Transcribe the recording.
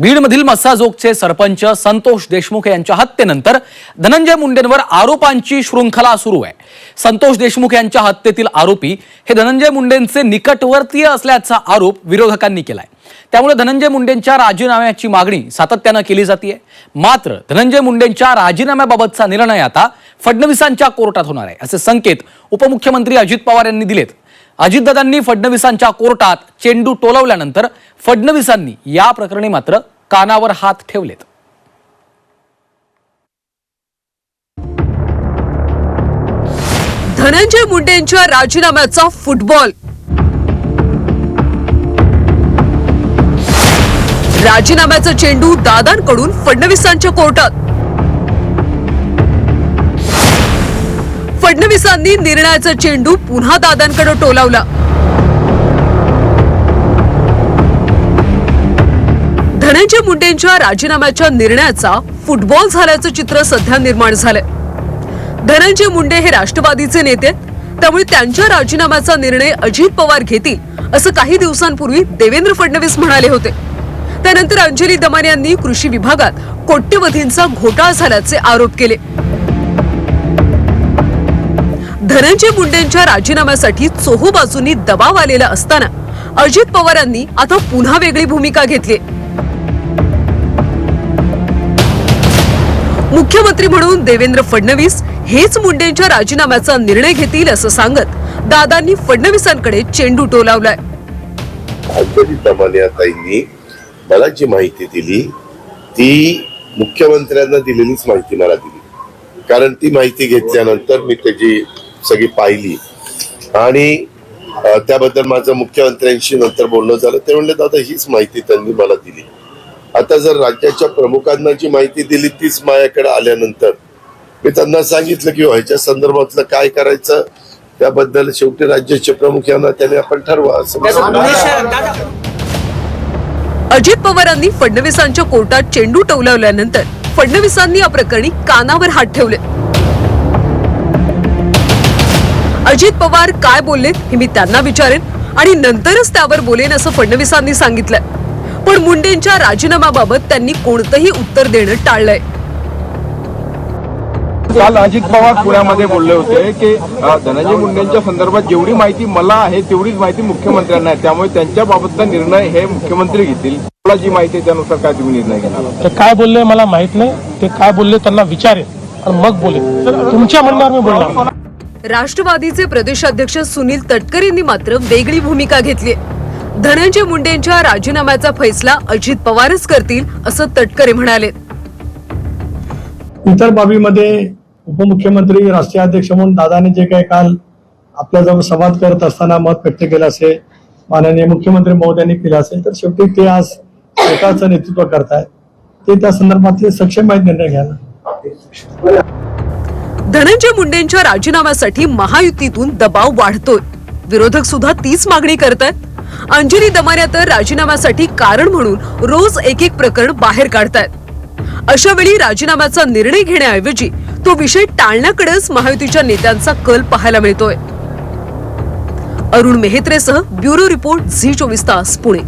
बीडमधील मस्साजोगचे सरपंच संतोष देशमुख यांच्या हत्येनंतर धनंजय मुंडेंवर आरोपांची शृंखला सुरू आहे. संतोष देशमुख यांच्या हत्येतील आरोपी हे धनंजय मुंडेंचे निकटवर्तीय असल्याचा आरोप विरोधकांनी केलाय. त्यामुळे धनंजय मुंडेंच्या राजीनाम्याची मागणी सातत्यानं केली जाते मात्र धनंजय मुंडेंच्या राजीनाम्याबाबतचा निर्णय आता फडणवीसांच्या कोर्टात होणार आहे असे संकेत उपमुख्यमंत्री अजित पवार यांनी दिलेत. अजितदादांनी फडणवीसांच्या कोर्टात चेंडू टोलवल्यानंतर फडणवीसांनी या प्रकरणी मात्र कानावर हात ठेवलेत. धनंजय मुंडेंच्या राजीनाम्याचा फुटबॉल. राजीनाम्याचा चेंडू दादांकडून फडणवीसांच्या कोर्टात. फडणवीसांनी निर्णयाचा चेंडू पुन्हा दादांकडे टोलावला. धनंजय मुंडेंच्या राजीनाम्याच्या निर्णयाचा फुटबॉल झाल्याचं चित्र सध्या निर्माण झालंय. धनंजय मुंडे हे राष्ट्रवादीचे नेते त्यामुळे त्यांच्या राजीनाम्याचा निर्णय अजित पवार घेतील असं काही दिवसांपूर्वी देवेंद्र फडणवीस म्हणाले होते. त्यानंतर अंजली दमान यांनी कृषी विभागात कोट्यवधींचा घोटाळा झाल्याचे आरोप केले. धनंजय मुंडेंच्या राजीनाम्यासाठी चोहू बाजूंनी दबाव आलेला असताना अजित पवारांनी आता पुन्हा वेगळी भूमिका घेतली. मुख्यमंत्री म्हणून देवेंद्र फडणवीस हेच मुंडेंच्या राजीनाम्याचा निर्णय घेतील असं सांगत दादांनी फडणवीसांकडे चेंडू टोलावलाय. अंजली मला जी माहिती दिली ती मुख्यमंत्र्यांना दिलेलीच माहिती मला दिली. कारण ती माहिती घेतल्यानंतर मी त्याची सगळी पाहिली. आणि त्याबद्दल माझं मुख्यमंत्र्यांशी नंतर बोलणं झालं. ते म्हणले दादा हीच माहिती त्यांनी मला दिली. आता जर राज्याच्या प्रमुखांना जी माहिती दिली तीच माझ्याकडे आल्यानंतर मी त्यांना सांगितलं की ह्याच्या संदर्भातलं काय करायचं? त्याबद्दल शेवटी राज्याचे प्रमुख यांना त्याने आपण ठरवा. असं. अजित पवारांनी फडणवीसांच्या कोर्टात चेंडू टोलावल्यानंतर फडणवीसांनी या प्रकरणी कानावर हात ठेवले. अजित पवार काय बोलले हे मी त्यांना विचारेन आणि नंतरच त्यावर बोलेन असं फडणवीसांनी सांगितलंय. पण मुंडेंच्या राजीनाम्याबाबत त्यांनी कोणतंही उत्तर देणं टाळलंय. काल अजित पवार पुण्यामध्ये बोलले होते की धनंजय मुंडेंच्या संदर्भात जेवढी माहिती मला आहे तेवढीच माहिती मुख्यमंत्र्यांना आहे. त्यामुळे त्यांच्या बाबतचा निर्णय हे मुख्यमंत्री घेतील. मला जी माहिती आहे त्यानुसार काय तुम्ही निर्णय घेणार? ते काय बोलले मला माहीत नाही. ते काय बोलले त्यांना विचारेन. आणि मग बोले तुमच्या म्हणण्यावर मी बोलणार राष्ट्रवादीचे प्रदेशाध्यक्ष सुनील तटकरेंनी मात्र वेगळी भूमिका घेतली धनंजय मुंडेंच्या राजीनाम्याचा फैसला अजित पवारच करतील असं तटकरे म्हणाले. इतर बाबीमध्ये उपमुख्यमंत्री राष्ट्रीय अध्यक्ष म्हणून दादाने जे काही काल आपल्याजवळ संवाद करत असताना मत व्यक्त केलं असेल माननीय मुख्यमंत्री महोदयांनी केलं असेल तर शेवटी ते आज सरकारचं नेतृत्व करतायत. ते त्या संदर्भातले सक्षम आहेत निर्णय घ्यायला. धनंजय मुंडेंच्या राजीनाम्यासाठी महायुतीतून दबाव वाढतोय. विरोधक सुद्धा तीच मागणी करतायत. अंजली दमान्या तर राजीनाम्यासाठी कारण म्हणून रोज एक एक प्रकरण बाहेर काढतायत. अशा वेळी राजीनाम्याचा निर्णय घेण्याऐवजी तो विषय टाळण्याकडेच महायुतीच्या नेत्यांचा कल पाहायला मिळतोय. अरुण मेहत्रेसह ब्युरो रिपोर्ट झी चोवीस तास पुणे.